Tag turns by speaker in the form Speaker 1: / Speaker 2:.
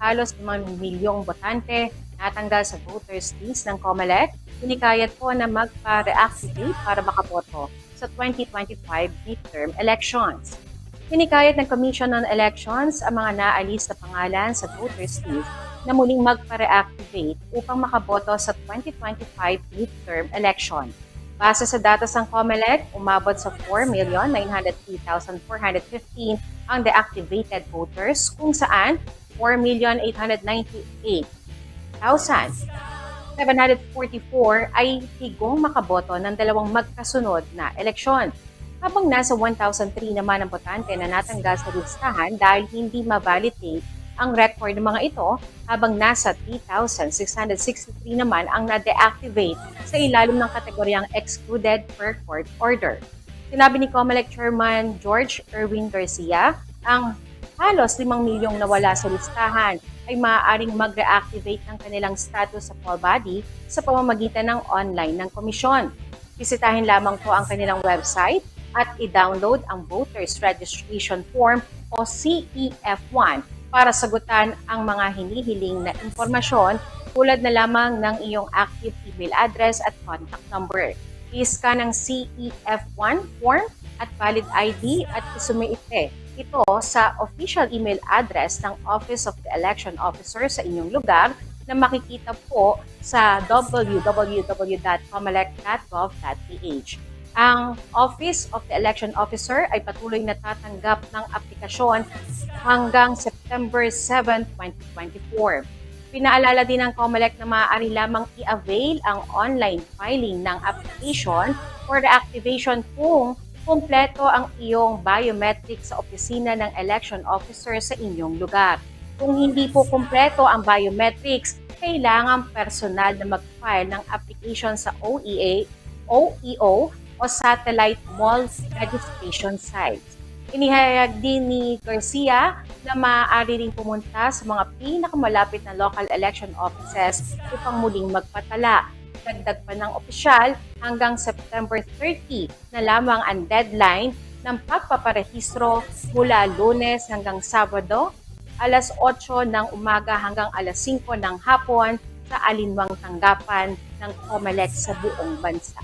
Speaker 1: halos 5 milyong botante natanggal sa voters list ng COMELEC, hinikayat po na magpa-reactivate para makaboto sa 2025 midterm elections. Hinikayat ng Commission on Elections ang mga naalis na pangalan sa voters list na muling magpa-reactivate upang makaboto sa 2025 midterm election. Base sa datos ng COMELEC, umabot sa 4,903,415 ang deactivated voters kung saan 4,898,744 ay tigong makaboto ng dalawang magkasunod na eleksyon. Habang nasa 1,003 naman ang botante na natanggal sa listahan dahil hindi ma-validate ang record ng mga ito habang nasa 3,663 naman ang na-deactivate sa ilalim ng kategoryang excluded per court order. Sinabi ni COMELEC Chairman George Erwin Garcia, ang halos 5 milyong nawala sa listahan ay maaaring mag-reactivate ng kanilang status sa poll body sa pamamagitan ng online ng komisyon. Bisitahin lamang po ang kanilang website at i-download ang Voters Registration Form o CEF1 para sagutan ang mga hinihiling na impormasyon tulad na lamang ng iyong active email address at contact number. I-scan ang CEF1 form at valid ID at isumite ito sa official email address ng Office of the Election Officer sa inyong lugar na makikita po sa www.comelec.gov.ph. Ang Office of the Election Officer ay patuloy na tatanggap ng aplikasyon hanggang September 7, 2024. Pinaalala din ng COMELEC na maaari lamang i-avail ang online filing ng application for reactivation kung kumpleto ang iyong biometric sa opisina ng election officer sa inyong lugar. Kung hindi po kumpleto ang biometrics, kailangan personal na mag-file ng application sa OEA, OEO o satellite mall registration sites. Inihayag din ni Garcia na maaari ring pumunta sa mga pinakamalapit na local election offices upang muling magpatala. Dagdag pa ng opisyal hanggang September 30 na lamang ang deadline ng pagpaparehistro mula lunes hanggang sabado, alas 8 ng umaga hanggang alas 5 ng hapon sa alinwang tanggapan ng COMELEC sa buong bansa.